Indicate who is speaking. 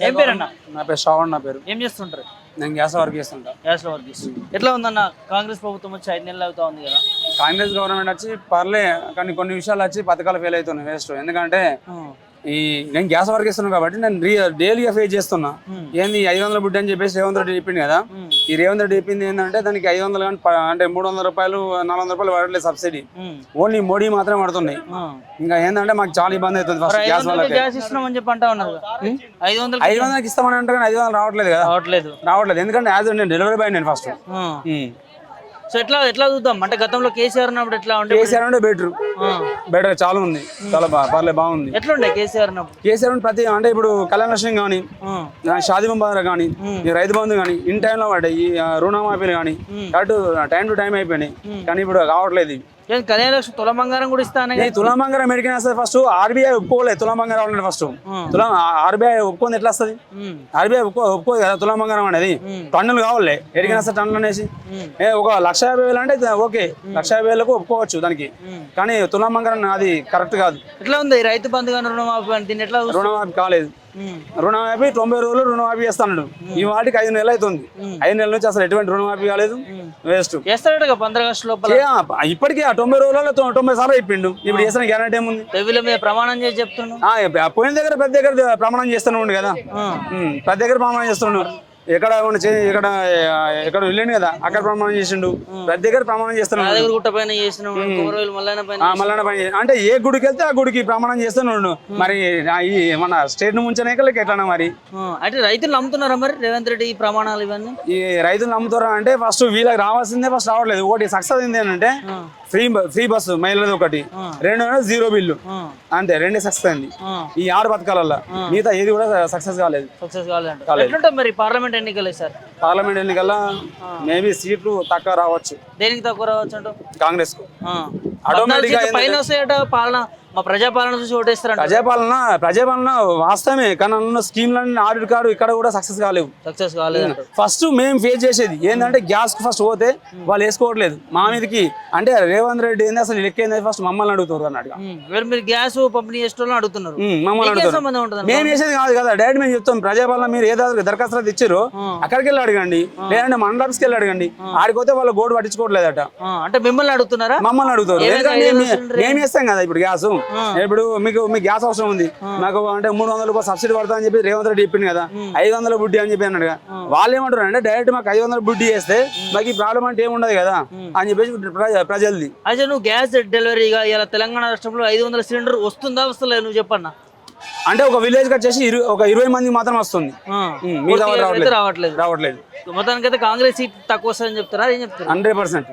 Speaker 1: పేరన్న
Speaker 2: నా పేరు శ్రావణ్ నా పేరు.
Speaker 1: ఏం చేస్తుంటారు?
Speaker 2: నేను గ్యాస్ వర్క్ చేస్తుంటా.
Speaker 1: గ్యాస్ వర్క్ చేస్తుంది ఎట్లా ఉందన్న? కాంగ్రెస్ ప్రభుత్వం వచ్చి ఐదు నెలలు అవుతా ఉంది కదా.
Speaker 2: కాంగ్రెస్ గవర్నమెంట్ వచ్చి పర్లే కానీ కొన్ని విషయాలు వచ్చి పథకాలు ఫెయిల్ అవుతున్నాయి వేస్ట్ ఎందుకంటే. ఈ నేను గ్యాస్ వర్క్ చేస్తున్నాను కాబట్టి నేను డైలీగా ఫేస్ చేస్తున్నా. ఏంది ఐదు వందల బుడ్డి అని చెప్పేసి రేవంత్ రెడ్డి చెప్పింది కదా. ఈ రేవంత్ రెడ్డి చెప్పింది ఏంటంటే దానికి ఐదు వందలు అంటే మూడు వందల రూపాయలు నాలుగు వందల రూపాయలు పడట్లేదు సబ్సిడీ. ఓన్లీ మోడీ మాత్రమే పడుతున్నాయి. ఇంకా ఏంటంటే మాకు చాలా ఇబ్బంది అవుతుంది ఫస్ట్
Speaker 1: ఐదు
Speaker 2: గ్యాస్.
Speaker 1: ఐదు వందలు
Speaker 2: ఐదు వందలకి ఇస్తామని అంటే ఐదు వందలు రావట్లేదు కదా?
Speaker 1: రావట్లేదు.
Speaker 2: రావట్లేదు. ఎందుకంటే యాజ్ నేను డెలివరీ బాయ్ నేను ఫస్ట్.
Speaker 1: సో ఎట్లా ఎట్లా చూద్దాం? అంటే గతంలో కేసీఆర్ ఉన్నప్పుడు ఎట్లా ఉండే?
Speaker 2: కేసీఆర్ అంటే బెటర్ బెటర్ చాలా ఉంది. చాలా బాగా పర్లేదు బాగుంది.
Speaker 1: ఎట్లుండే కేసీఆర్ ఉన్నప్పుడు?
Speaker 2: కేసీఆర్ అంటే ప్రతి అంటే ఇప్పుడు కళ్యాణ లక్ష్మి కానీ. షాదీ ముబారక్ కానీ రైతు బంధు కానీ ఇన్ టైంలో పడ్డాయి. రుణమాఫీలు కానీ కరెక్ట్ టైం టు టైం అయిపోయినాయి. కానీ ఇప్పుడు కావట్లేదు
Speaker 1: ఏం కళ్యాణ లక్ష్మి తుల బంగారం కూడా ఇస్తానే
Speaker 2: తులం బంగారం ఎడికిన వస్తుంది ఫస్ట్ ఆర్బీఐ ఒప్పుకోలేదు తులం బంగారం అనేది ఫస్ట్ తులం ఆర్బీఐ ఒప్పుకుంది ఎట్లా వస్తుంది? ఆర్బీఐ ఒప్పుకో ఒప్పుకోదు కదా తులం బంగారం అనేది. టన్నులు కావాలి ఎడికిన వస్తుంది టన్నులు అనేసి? ఒక లక్ష యాభై వేలు అంటే ఓకే లక్ష యాభై వేలకు ఒప్పుకోవచ్చు దానికి. కానీ తులం బంగారం అది కరెక్ట్ కాదు.
Speaker 1: ఎట్లా ఉంది? రైతు బంధు కానీ రుణమాఫీ దీన్ని ఎట్లా?
Speaker 2: రుణమాఫీ కాలేదు. రుణమాఫీ తొంభై రోజులు రుణమాఫీ చేస్తాడు ఈ వాటికి ఐదు నెలలు అవుతుంది. ఐదు నెలల నుంచి అసలు ఎటువంటి రుణమాఫీ కాలేదు. వేస్ట్. ఇప్పటికీ ఆ తొంభై రోజులలో తొంభై సార్లు చెప్పిండు. ఇప్పుడు చేసిన గ్యారంటీ ఏముంది?
Speaker 1: మీద ప్రమాణం చేసి
Speaker 2: ఇప్ప- పోయిన దగ్గర ప్రతి దగ్గర ప్రమాణం చేస్తూనే ఉండు కదా ప్రతి దగ్గర ప్రమాణం చేస్తుండు ఎక్కడ ఇక్కడ ఆ, ఎక్కడ వెళ్ళాను కదా అక్కడ ప్రమాణం చేసిండు. ప్రతి దగ్గర ప్రమాణం చేస్తున్నాడు.
Speaker 1: గుట్ట పైన
Speaker 2: అంటే ఏ గుడికి వెళ్తే ఆ గుడికి ప్రమాణం చేస్తున్నాడు. మరి ఈ మన స్టేట్ ముంచనేకలకి ఎట్లా మరి?
Speaker 1: అంటే రైతులు నమ్ముతున్నారా మరి రేవంత్ రెడ్డి ఈ ప్రమాణాలు ఇవన్నీ?
Speaker 2: ఈ రైతులు నమ్ముతారా అంటే ఫస్ట్ వీళ్ళకి రావాల్సిందే ఫస్ట్ రావట్లేదు. ఒకటి సక్సెస్ అయింది ఏంటంటే ఫ్రీ ఫ్రీ బస్సు మహిళది ఒకటి. రెండు జీరో బిల్లు అంతే రెండే సక్సెస్ అయింది.
Speaker 1: ఆ.
Speaker 2: ఈ ఆరు పథకాలలో మిగతా ఏది కూడా సక్సెస్ కాలేదు.
Speaker 1: సక్సెస్ మరి పార్లమెంట్ ఎన్నికలు సార్?
Speaker 2: పార్లమెంట్ ఎన్నికల్లో మేబీ సీట్లు తక్కువ రావచ్చు.
Speaker 1: దేనికి తక్కువ రావచ్చు
Speaker 2: కాంగ్రెస్కు
Speaker 1: ఆ.
Speaker 2: Automatic
Speaker 1: పద్నాలుగు
Speaker 2: గా
Speaker 1: సీట్లు పైన పాలన మా ప్రజాపాలన చూసి ఓటేస్తారంట
Speaker 2: ప్రజాపాలన ప్రజాపాలన వాస్తవమే కానీ అందులో స్కీమ్లన్నీ ఆడిట్ కార్డు ఇక్కడ కూడా సక్సెస్ కాలేవు.
Speaker 1: సక్సెస్ కాలేదంట
Speaker 2: ఫస్ట్ మేము ఫేస్ చేసేది ఏంటంటే గ్యాస్ ఫస్ట్ పోతే వాళ్ళు వేసుకోవట్లేదు. మా మీదకి అంటే రేవంత్ రెడ్డి ఏంది అసలు లెక్క ఏంది ఫస్ట్ మమ్మల్ని
Speaker 1: ఉమ్. వీళ్ళు మీరు గ్యాస్ పంపిణీ చేసేటోళ్ళని అడుగుతున్నారు.
Speaker 2: మమ్మల్ని అడుగుతారు. మేము చేసేది కాదు కదా డైరెక్ట్ మేము చెప్తాం ప్రజాపాలన మీరు ఏదో దరఖాస్తు ఇచ్చారో అక్కడికి వెళ్ళి అడగండి లేదంటే మండల ఆఫీస్కి వెళ్ళి అడగండి. ఆడిపోతే వాళ్ళు గోడు పట్టించుకోవట్లేదట.
Speaker 1: అంటే మిమ్మల్ని అడుగుతున్నారా?
Speaker 2: మమ్మల్ని అడుగుతారు. మేము ఇస్తాం కదా ఇప్పుడు గ్యాస్ ఇప్పుడు మీకు మీకు గ్యాస్ అవసరం ఉంది. నాకు అంటే మూడు వందల రూపాయలు సబ్సిడీ పడతా అని చెప్పి రేవంత్ రెడ్డి చెప్పింది కదా. ఐదు వందల బుడ్డి అని చెప్పి అన్నాడు వాళ్ళు ఏమంటారు అంటే డైరెక్ట్ మాకు ఐదు వందల బుడ్డి చేస్తే మాకు ఈ ప్రాబ్లం అంటే ఏముండదు కదా అని చెప్పేసి ప్రజ- ప్రజలది.
Speaker 1: అయితే నువ్వు గ్యాస్ డెలివరీగా ఇలా తెలంగాణ రాష్ట్రంలో ఐదు వందల సిలిండర్ వస్తుందా వస్తలేదు నువ్వు చెప్పన్నా?
Speaker 2: అంటే ఒక విలేజ్ వచ్చేసి ఒక ఇరవై మందికి మాత్రం వస్తుంది. రావట్లేదు.
Speaker 1: రావట్లేదు.
Speaker 2: రావట్లేదు.
Speaker 1: మొత్తానికి అయితే కాంగ్రెస్ సీట్ తక్కువ వస్తుందని చెప్తారా ఏం చెప్తారు
Speaker 2: హండ్రెడ్ పర్సెంట్.